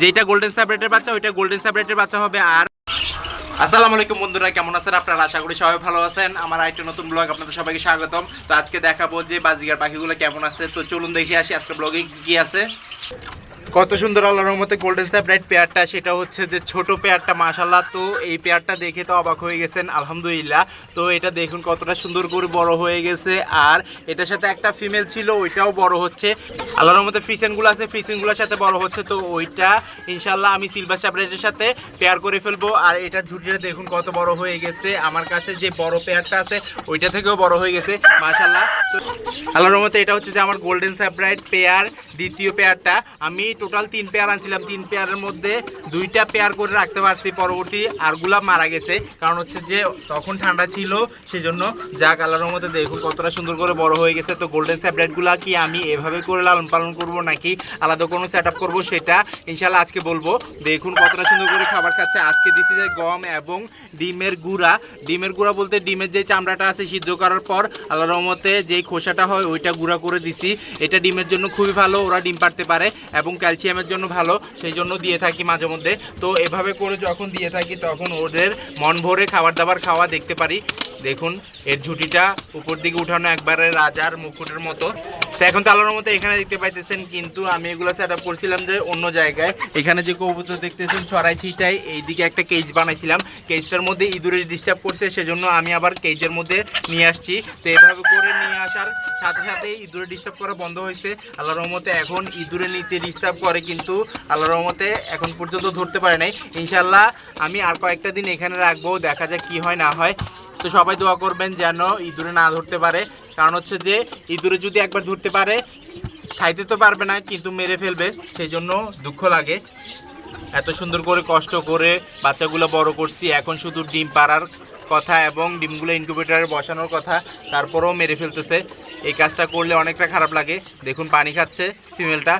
যেটা গোল্ডেন সেপারেটের বাচ্চা, ওইটা গোল্ডেন সেপারেটের বাচ্চা হবে আর আসসালামু আলাইকুম বন্ধুরা, কেমন আছেন আপনারা? আশা করি সবাই ভালো আছেন। আমার আরেকটা নতুন ব্লগ আপনাদের সবাইকে স্বাগতম। তো আজকে দেখাবো যে বাজিগার পাখিগুলো কেমন আছে। তো চলুন দেখে আসি, আজকে ব্লগে কি আছে। কত সুন্দর আল্লাহর রহমতে গোল্ডেন স্যাপ্রাইট পেয়ারটা সেটা হচ্ছে যে ছোট পেয়ারটা মাশাল্লাহ তো এই পেয়ারটা দেখে তো অবাক হয়ে গেছেন, আলহামদুলিল্লাহ। তো এটা দেখুন কতটা সুন্দর করে বড় হয়ে গেছে। আর এটার সাথে একটা ফিমেল ছিল, ওইটাও বড় হচ্ছে। আল্লাহর রহমতে ফ্রিসেনগুলো আছে ফ্রিসেনগুলোর সাথে বড় হচ্ছে। তো ওইটা ইনশাল্লাহ আমি সিলভার স্যাপ্রাইটের সাথে পেয়ার করে ফেলব। আর এটার ঝুটিটা দেখুন কত বড় হয়ে গেছে। আমার কাছে যে বড় পেয়ারটা আছে, ওইটা থেকেও বড় হয়ে গেছে মাশাল্লাহ তো আল্লাহর রহমতে এটা হচ্ছে যে আমার গোল্ডেন স্যাপ্রাইট পেয়ার দ্বিতীয় পেয়ারটা আমি টোটাল তিন পেয়ার আনছিলাম। তিন পেয়ারের মধ্যে দুইটা পেয়ার করে রাখতে পারছি পরবর্তী আরগুলা মারা গেছে। কারণ হচ্ছে যে তখন ঠান্ডা ছিল, সেজন্য যাক আল্লাহর রহমতে দেখুন কতটা সুন্দর করে বড় হয়ে গেছে। তো গোল্ডেন স্যাপ্রাইটগুলা কি আমি এভাবে করে লালন পালন করব নাকি আলাদা কোনো সেট আপ করব সেটা ইনশাল্লাহ আজকে বলব। দেখুন কতটা সুন্দর করে খাবার খাচ্ছে। আজকে দিছি যে গম এবং ডিমের গুঁড়া। ডিমের গুঁড়া বলতে ডিমের যে চামড়াটা আছে সিদ্ধ করার পর আল্লাহ রহমতে যেই খোসাটা হয় ওইটা গুঁড়া করে দিছি। এটা ডিমের জন্য খুবই ভালো, ওরা ডিম পারতে পারে এবং ক্যালসিয়ামের জন্য ভালো, সেই জন্য দিয়ে থাকি মাঝে মধ্যে। তো এভাবে করে যখন দিয়ে থাকি, তখন ওদের মন ভরে খাবার দাবার খাওয়া দেখতে পারি। দেখুন, এর ঝুঁটিটা উপর দিকে উঠানো একবারে রাজার মুকুটের মতো। এখন তো আলোর মতো এখানে দেখতে পাইতেছেন, কিন্তু আমি এগুলো সেট আপ করছিলাম যে অন্য জায়গায়। এখানে যে কবুতর দেখতেছেন ছড়াই ছিটাই, এইদিকে একটা কেজ বানাইছিলাম। কেজটার মধ্যে ইঁদুরের ডিস্টার্ব করছে, সেজন্য আমি আবার কেজের মধ্যে নিয়ে আসছি। তো এভাবে করে নিয়ে আসার সাথে সাথে ইঁদুরে ডিস্টার্ব করা বন্ধ হয়েছে। আল্লাহ রহমতে এখন ইঁদুরের নিচে ডিস্টার্ব করে, কিন্তু আল্লাহ রহমতে এখন পর্যন্ত ধরতে পারে নাই। ইনশাল্লাহ আমি আর কয়েকটা দিন এখানে রাখব, দেখা যাক কি হয়, না হয়। তো সবাই দোয়া করবেন যেন ইঁদুরে না ধরতে পারে। কারণ হচ্ছে যে ইঁদুরে যদি একবার ধরতে পারে, খাইতে তো পারবে না, কিন্তু মেরে ফেলবে সেই জন্য দুঃখ লাগে। এত সুন্দর করে কষ্ট করে বাচ্চাগুলো বড় করছি, এখন শুধু ডিম পাড়ার কথা এবং ডিমগুলো ইনকিউবেটারে বসানোর কথা, তারপরেও মেরে ফেলতেছে। এই কাজটা করলে অনেকটা খারাপ লাগে। দেখুন, পানি খাচ্ছে ফিমেলটা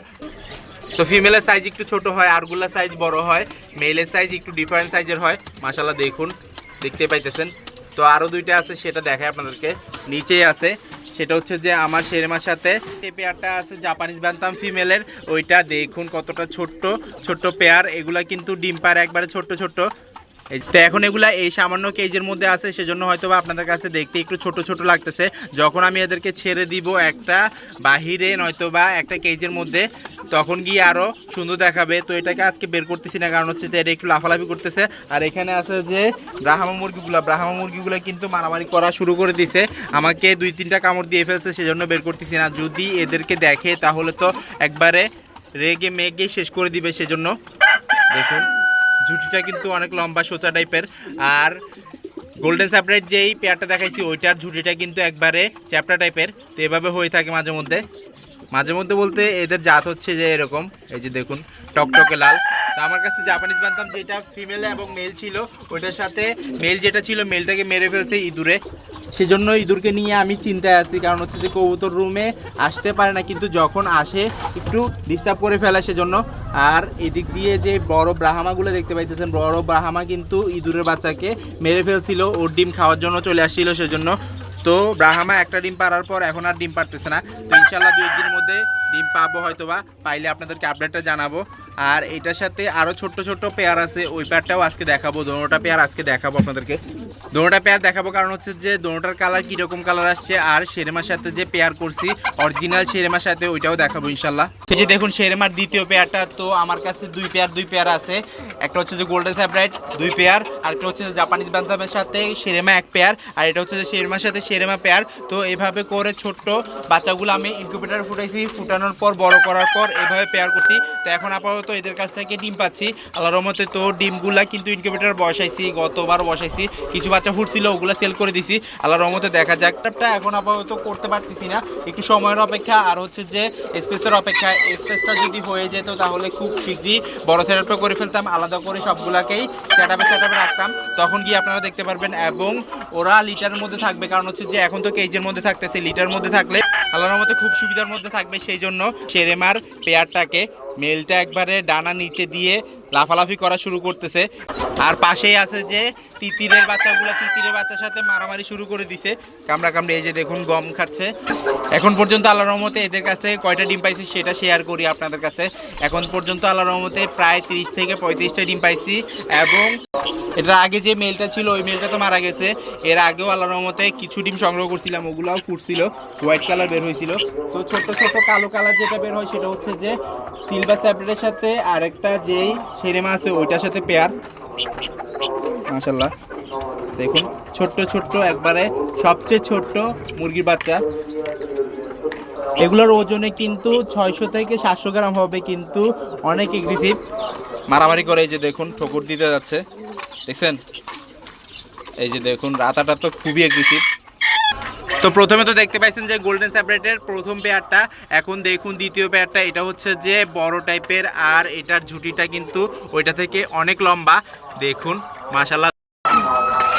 তো ফিমেলের সাইজ একটু ছোট হয়, আরগুলা সাইজ বড় হয় মেলের সাইজ একটু ডিফারেন্ট সাইজের হয়। মাশাল্লাহ দেখুন, দেখতে পাইতেছেন। তো আরও দুইটা আছে, সেটা দেখায় আপনাদেরকে। নিচেই আছে। সেটা হচ্ছে যে আমার শেরমার সাথে এই পেয়ারটা আছে জাপানিজ বানতাম ফিমেলের ওইটা দেখুন কতটা ছোট্ট ছোট্ট পেয়ার এগুলা কিন্তু ডিম পার একবারে ছোট্ট ছোট্ট। তো এখন এগুলা এই সামান্য কেজের মধ্যে আছে, সেজন্য হয়তো বা আপনাদের কাছে দেখতে একটু ছোট ছোট লাগতেছে। যখন আমি এদেরকে ছেড়ে দিব একটা বাহিরে নয়তো বা একটা কেজের মধ্যে, তখন গিয়ে আরও সুন্দর দেখাবে। তো এটাকে আজকে বের করতেছি না, কারণ হচ্ছে যে এটা একটু লাফালাফি করতেছে। আর এখানে আছে যে ব্রাহ্মা মুরগিগুলো ব্রাহ্মা মুরগিগুলো কিন্তু মারামারি করা শুরু করে দিছে। আমাকে দুই তিনটা কামড় দিয়ে ফেলছে, সেজন্য বের করতেছি না। যদি এদেরকে দেখে, তাহলে তো একবারে রেগে মেগে শেষ করে দিবে, সেজন্য দেখুন। ঝুটিটা কিন্তু অনেক লম্বা সোচা টাইপের আর গোল্ডেন স্যাপারেট যেই পেয়ারটা দেখাইছি, ওইটার ঝুটিটা কিন্তু একবারে চ্যাপটা টাইপের তো এভাবে হয়ে থাকে মাঝে মধ্যে। মাঝে মধ্যে বলতে এদের জাত হচ্ছে যে এরকম। এই যে দেখুন, টকটকে লাল। তো আমার কাছে জাপানিজ বানতাম যেটা ফিমেল এবং মেল ছিল, ওইটার সাথে মেল যেটা ছিল মেলটাকে মেরে ফেলছে ইঁদুরে। সেজন্য ইঁদুরকে নিয়ে আমি চিন্তায় আছি, কারণ হচ্ছে যে কবুতর রুমে আসতে পারে না, কিন্তু যখন আসে একটু ডিস্টার্ব করে ফেলে সেজন্য। আর এদিক দিয়ে যে বড় ব্রাহামাগুলো দেখতে পাইতেছেন, বড় ব্রাহামা কিন্তু ইঁদুরের বাচ্চাকে মেরে ফেলছিল, ওর ডিম খাওয়ার জন্য চলে আসছিল সেজন্য। তো ব্রাহামা একটা ডিম পাড়ার পর এখন আর ডিম পারতেছে না। তো ইনশাল্লাহ দু একদিনের মধ্যে ডিম পাবো হয়তো বা পাইলে আপনাদেরকে আপডেটটা জানাব। আর এটার সাথে আরও ছোট্ট ছোট্ট পেয়ার আছে, ওই পেয়ারটাও আজকে দেখাবো, দোনোটা পেয়ার আজকে দেখাবো আপনাদেরকে। দোনোটা পেয়ার দেখাবো, কারণ হচ্ছে যে দোনোটার কালার কীরকম কালার আসছে আর শেরেমার সাথে যে পেয়ার করছি অরিজিনাল শেরেমার সাথে ওইটাও দেখাবো ইনশাল্লাহ। এই যে দেখুন শেরেমার দ্বিতীয় পেয়ারটা তো আমার কাছে দুই পেয়ার দুই পেয়ার আছে। একটা হচ্ছে যে গোল্ডেন স্যাপ্রাইট দুই পেয়ার আর একটা হচ্ছে জাপানিজ বানসামের সাথে শেরেমা এক পেয়ার আর এটা হচ্ছে যে শেরেমার সাথে শেরেমা পেয়ার তো এভাবে করে ছোট্ট বাচ্চাগুলো আমি ইনকিউবেটারে ফুটাইছি, ফুটানোর পর, বড় করার পর এভাবে পেয়ার করছি। তো এখন আপাতত এদের কাছ থেকে ডিম পাচ্ছি। আল্লাহর রহমতে তো ডিমগুলা কিন্তু ইনকিউবেটার বসাইছি, গতবার বসাইছি। কিছু বাচ্চা ফুটছিল, ওগুলো সেল করে দিছি। আল্লাহর রহমতে দেখা যাক। একটা এখন আপাতত করতে পারতেছি না। একটু সময়ের অপেক্ষা, আর হচ্ছে যে স্পেসের অপেক্ষা স্পেসটা যদি হয়ে যেত তাহলে খুব শীঘ্রই বড় সেট করে ফেলতাম, আলাদা করে সবগুলাকেই সেট আপে সেট আপে রাখতাম। তখন গিয়ে আপনারা দেখতে পারবেন, এবং ওরা লিটারের মধ্যে থাকবে। কারণ হচ্ছে যে এখন তো কেজের মধ্যে থাকতেছে লিটার মধ্যে থাকলে আল্লাহর মধ্যে খুব সুবিধার মধ্যে থাকবে। সেই জন্য সেরেমার পেয়ারটাকে মেলটা একবারে ডানা নিচে দিয়ে লাফালাফি করা শুরু করতেছে। আর পাশেই আছে যে তিতিরের বাচ্চাগুলো তিতিরের বাচ্চার সাথে মারামারি শুরু করে দিছে। কামড়া কামড়ে, এই যে দেখুন, গম খাচ্ছে। এখন পর্যন্ত আল্লাহ রহমতে এদের কাছ থেকে কয়টা ডিম পাইছি সেটা শেয়ার করি আপনাদের কাছে। এখন পর্যন্ত আল্লাহ রহমতে প্রায় তিরিশ থেকে পঁয়ত্রিশটা ডিম পাইছি এবং এটার আগে যে মেলটা ছিল, ওই মেলটা তো মারা গেছে। এর আগেও আল্লাহ রহমতে কিছু ডিম সংগ্রহ করছিলাম, ওগুলাও ফুটছিল। হোয়াইট কালার বের হয়েছিল। তো ছোট ছোট কালো কালার যেটা বের হয় সেটা হচ্ছে যে সিলভার স্যাপ্রেটের সাথে আরেকটা যেই সেরেমা আছে, ওইটার সাথে পেয়ার। মাশাল্লাহ দেখুন, ছোট্ট ছোট্ট, একবারে সবচেয়ে ছোট্ট মুরগির বাচ্চা। এগুলোর ওজনে কিন্তু ছয়শো থেকে সাতশো গ্রাম হবে, কিন্তু অনেক এগ্রেসিভ মারামারি করে এই যে দেখুন, ঠকুর দিতে যাচ্ছে। দেখছেন? এই যে দেখুন, রাতাটা তো খুবই এগ্রেসিভ তো প্রথমে তো দেখতে পাইছেন যে গোল্ডেন স্যাপারেটের প্রথম পেয়ারটা এখন দেখুন দ্বিতীয় পেয়ারটা এটা হচ্ছে যে বড় টাইপের আর এটার ঝুটিটা কিন্তু ওইটা থেকে অনেক লম্বা। দেখুন মাশাল্লাহ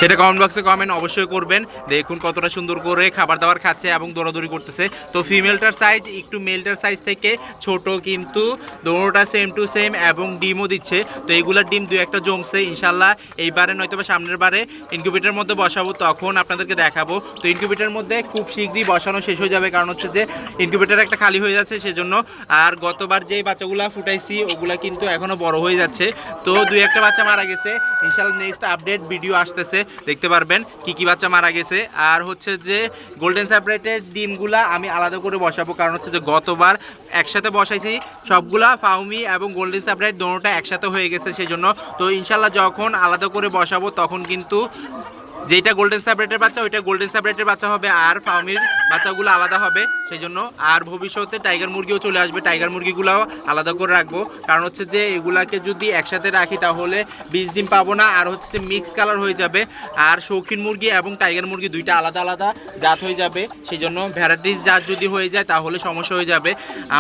সেটা কমেন্ট বক্সে কমেন্ট অবশ্যই করবেন। দেখুন কতটা সুন্দর করে খাবার দাবার খাচ্ছে এবং দৌড়াদৌড়ি করতেছে। তো ফিমেলটার সাইজ একটু মেলটার সাইজ থেকে ছোট কিন্তু দোনোটা সেম টু সেম এবং ডিমও দিচ্ছে। তো এইগুলার ডিম দু একটা জমছে ইনশাল্লাহ এইবারে নয়তো বা সামনের বারে ইনকিউবেটারের মধ্যে বসাবো, তখন আপনাদেরকে দেখাবো। তো ইনকিউবেটারের মধ্যে খুব শীঘ্রই বসানো শেষ হয়ে যাবে, কারণ হচ্ছে যে ইনকিউবেটার একটা খালি হয়ে যাচ্ছে, সেজন্য আর গতবার যেই বাচ্চাগুলা ফুটাইছি, ওগুলা কিন্তু এখনও বড় হয়ে যাচ্ছে। তো দুই একটা বাচ্চা মারা গেছে। ইনশাল্লাহ নেক্সট আপডেট ভিডিও আসতেছে। দেখতে পারবেন কি কি বাচ্চা মারা গেছে। আর হচ্ছে যে গোল্ডেন সেপারেটের ডিমগুলা আমি আলাদা করে বসাবো, কারণ হচ্ছে যে গতবার একসাথে বসাইছি, সবগুলা ফাউমি এবং গোল্ডেন সেপারেট দোনোটা একসাথে হয়ে গেছে সেই জন্য। তো ইনশাল্লাহ যখন আলাদা করে বসাবো, তখন কিন্তু যেটা গোল্ডেন স্যাপারেটের বাচ্চা, ওইটা গোল্ডেন স্যাপারেটের বাচ্চা হবে আর ফার্মির বাচ্চাগুলো আলাদা হবে সেই জন্য আর ভবিষ্যতে টাইগার মুরগিও চলে আসবে। টাইগার মুরগিগুলোও আলাদা করে রাখব। কারণ হচ্ছে যে এগুলাকে যদি একসাথে রাখি তাহলে বীজ ডিম পাবো না, আর হচ্ছে মিক্স কালার হয়ে যাবে। আর শৌখিন মুরগি এবং টাইগার মুরগি দুইটা আলাদা আলাদা জাত হয়ে যাবে সেই জন্য ভ্যারাইটিস জাত যদি হয়ে যায় তাহলে সমস্যা হয়ে যাবে।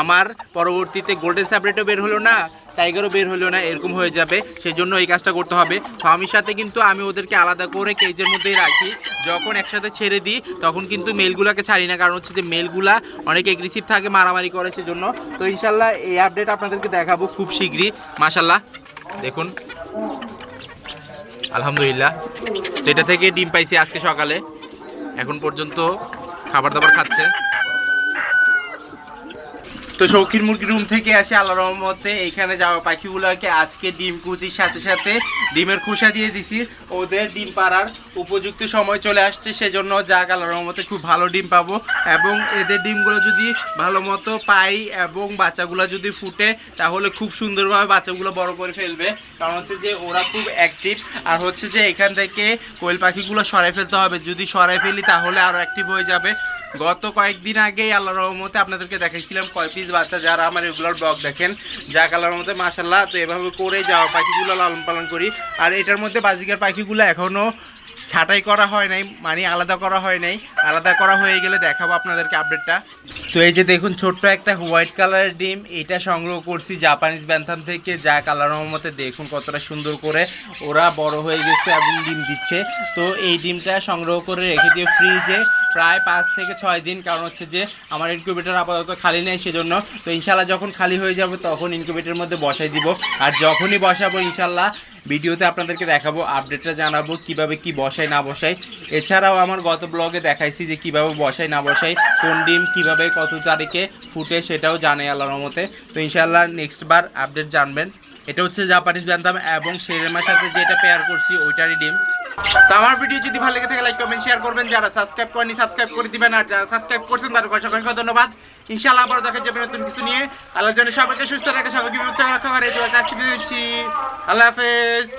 আমার পরবর্তীতে গোল্ডেন স্যাপারেটও বের হলো না টাইগারও বের হলো না, এরকম হয়ে যাবে। সেই জন্য এই কাজটা করতে হবে। ফার্মির সাথে কিন্তু আমি ওদেরকে আলাদা করে কেজের মধ্যেই রাখি। যখন একসাথে ছেড়ে দিই, তখন কিন্তু মেলগুলাকে ছাড়ি না। কারণ হচ্ছে যে মেলগুলা অনেক এগ্রেসিভ থাকে, মারামারি করে সেজন্য। তো ইনশাল্লাহ এই আপডেট আপনাদেরকে দেখাবো খুব শীঘ্রই। মাশাল্লাহ দেখুন। আলহামদুলিল্লাহ। তো এটা থেকে ডিম পাইছি আজকে সকালে। এখন পর্যন্ত খাবার দাবার খাচ্ছে। তো শৌখিন মুরগি রুম থেকে আসে আল্লাহ রহমতে। এইখানে যাওয়া পাখিগুলোকে আজকে ডিম কুচির সাথে সাথে ডিমের খোসা দিয়ে দিছি। ওদের ডিম পাড়ার উপযুক্ত সময় চলে আসছে, সেজন্য যাক আল্লাহ রহমতে খুব ভালো ডিম পাবো। এবং এদের ডিমগুলো যদি ভালো মতো পাই এবং বাচ্চাগুলো যদি ফুটে, তাহলে খুব সুন্দরভাবে বাচ্চাগুলো বড় করে ফেলবে। কারণ হচ্ছে যে ওরা খুব অ্যাক্টিভ আর হচ্ছে যে এখান থেকে কোয়েল পাখিগুলো সরাই ফেলতে হবে। যদি সরাই ফেলি, তাহলে আরও অ্যাক্টিভ হয়ে যাবে। গত কয়েকদিন আগেই আল্লাহ রহমতে আপনাদেরকে দেখাইছিলাম কয় পিস বাচ্চা যারা আমার রেগুলার ব্লগ দেখেন। যাক, আল্লাহর মধ্যে মাসাল্লাহ তো এভাবে করে যাওয়া পাখিগুলো লালন পালন করি। আর এটার মধ্যে বাজিকার পাখিগুলো এখনও ছাঁটাই করা হয় নাই মানে আলাদা করা হয় নাই। আলাদা করা হয়ে গেলে দেখাবো আপনাদেরকে আপডেটটা তো এই যে দেখুন, ছোট্ট একটা হোয়াইট কালারের ডিম, এটা সংগ্রহ করছি জাপানিজ ব্যান্থাম থেকে। যা কালার মতে দেখুন কতটা সুন্দর করে ওরা বড় হয়ে গেছে এবং ডিম দিচ্ছে। তো এই ডিমটা সংগ্রহ করে রেখে দিয়ে ফ্রিজে প্রায় পাঁচ থেকে ছয় দিন, কারণ হচ্ছে যে আমার ইনকিউবেটার আপাতত খালি নেই সেজন্য। তো ইনশাল্লাহ যখন খালি হয়ে যাবে তখন ইনকিউবেটারের মধ্যে বসাই দিব। আর যখনই বসাবো ইনশাল্লাহ ভিডিওতে আপনাদেরকে দেখাবো আপডেটটা জানাব, কীভাবে কি বসাই, না বসাই। এছাড়াও আমার গত ব্লগে দেখাইছি যে কীভাবে বসাই, না বসাই, কোন ডিম কীভাবে কত তারিখে ফুটে সেটাও জানে আল্লাহর রহমতে। তো ইনশাল্লাহ নেক্সট বার আপডেট জানবেন। এটা হচ্ছে জাপানিজ ব্যান্তাম এবং সেরেমার সাথে যেটা পেয়ার করছি, ওইটারই ডিম। তো আমার ভিডিও যদি ভালো লেগে থাকে লাইক কমেন্ট শেয়ার করবেন। যারা সাবস্ক্রাইব করেনি সাবস্ক্রাইব করে দিবেন। আর যারা সাবস্ক্রাইব করছেন, তাদের অসংখ্য ধন্যবাদ। ইনশাআল্লাহ আবার দেখা যাবে নতুন কিছু নিয়ে। আল্লাহ জন্য সবাইকে সুস্থ রাখে, সবাইকে থেকে রক্ষা করে এই আজকে দিচ্ছি আল্লাহ হাফেজ।